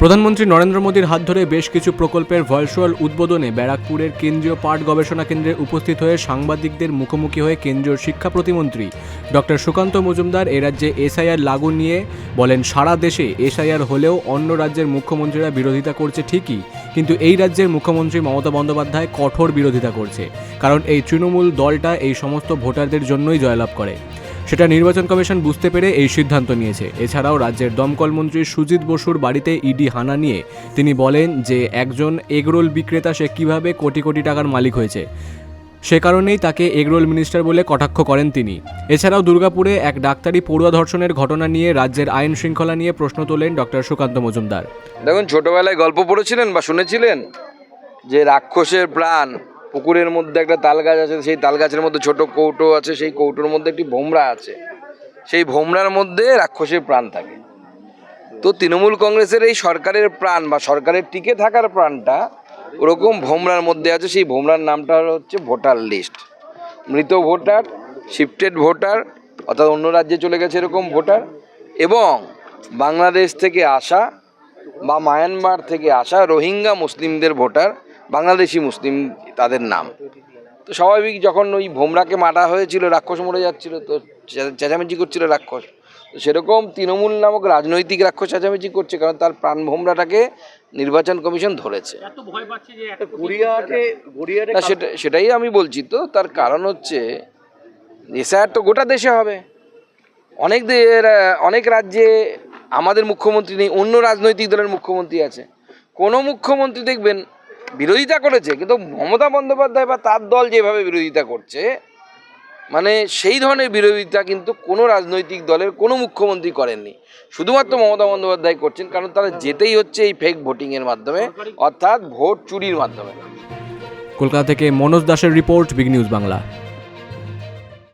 প্রধানমন্ত্রী নরেন্দ্র মোদীর হাত ধরে বেশ কিছু প্রকল্পের ভার্চুয়াল উদ্বোধনে ব্যারাকপুরের কেন্দ্রীয় পাট গবেষণা কেন্দ্রে উপস্থিত হয়ে সাংবাদিকদের মুখোমুখি হয়ে কেন্দ্রীয় শিক্ষা প্রতিমন্ত্রী ডক্টর সুকান্ত মজুমদার এ রাজ্যে এসআইআর লাগু নিয়ে বলেন, সারা দেশে এসআইআর হলেও অন্য রাজ্যের মুখ্যমন্ত্রীরা বিরোধিতা করছে ঠিকই, কিন্তু এই রাজ্যের মুখ্যমন্ত্রী মমতা বন্দ্যোপাধ্যায় কঠোর বিরোধিতা করছে, কারণ এই তৃণমূল দলটা এই সমস্ত ভোটারদের জন্যই জয়লাভ করে। সেটা নির্বাচন কমিশন বুঝতে পেরে এই সিদ্ধান্ত নিয়েছে। এছাড়াও রাজ্যের দমকল মন্ত্রী সুজিত বসুর বাড়িতে ইডি হানা নিয়ে তিনি বলেন যে, একজন এগরোল বিক্রেতা সে কীভাবে কোটি কোটি টাকার মালিক হয়েছে। সে কারণেই তাকে এগরোল মিনিস্টার বলে কটাক্ষ করেন তিনি। এছাড়াও দুর্গাপুরে এক ডাক্তারি পড়ুয়া ধর্ষণের ঘটনা নিয়ে রাজ্যের আইন শৃঙ্খলা নিয়ে প্রশ্ন তোলেন ডক্টর সুকান্ত মজুমদার। দেখুন, ছোটবেলায় গল্প পড়েছিলেন বা শুনেছিলেন যে, রাক্ষসের প্রাণ পুকুরের মধ্যে একটা তাল গাছ আছে, সেই তাল গাছের মধ্যে ছোট কৌটো আছে, সেই কৌটোর মধ্যে একটি ভোমরা আছে। সেই ভোমরার মধ্যে রাক্ষসের প্রাণ থাকে। তো তৃণমূল কংগ্রেসের এই সরকারের প্রাণ বা সরকারের টিকে থাকার প্রাণটা ওরকম ভোমরার মধ্যে আছে, সেই ভোমরার নামটা হচ্ছে ভোটার লিস্ট। মৃত ভোটার, শিফটেড ভোটার, অর্থাৎ অন্য রাজ্যে চলে গেছে এরকম ভোটার এবং বাংলাদেশ থেকে আসা বা মায়ানমার থেকে আসা রোহিঙ্গা মুসলিমদের ভোটার বাংলাদেশি মুসলিম তাদের নাম। তো স্বাভাবিক যখন ওই ভোমরাকে মারা হয়েছিল রাক্ষস মরে যাচ্ছিল তো চেঁচামেচি করছিল রাক্ষস। তো সেরকম তৃণমূল নামক রাজনৈতিক রাক্ষস চেঁচামেচি করছে কারণ তার প্রাণ ভোমরাটাকে নির্বাচন কমিশন ধরেছে। না সেটা সেটাই আমি বলছি তো তার কারণ হচ্ছে এসআর তো গোটা দেশে হবে। অনেক অনেক রাজ্যে আমাদের মুখ্যমন্ত্রী নেই অন্য রাজনৈতিক দলের মুখ্যমন্ত্রী আছে। কোনো মুখ্যমন্ত্রী দেখবেন বিরোধিতা করেছে কিন্তু মমতা বন্দ্যোপাধ্যায় বা তার দল যেভাবে বিরোধিতা করছে মানে সেই ধরনের বিরোধিতা কিন্তু কোনো রাজনৈতিক দলের কোনো মুখ্যমন্ত্রী করেননি। শুধুমাত্র মমতা বন্দ্যোপাধ্যায় করছেন কারণ তারা যেতেই হচ্ছে এই ফেক ভোটিংয়ের মাধ্যমে অর্থাৎ ভোট চুরির মাধ্যমে। কলকাতা থেকে মনোজ দাসের রিপোর্ট বিগ নিউজ বাংলা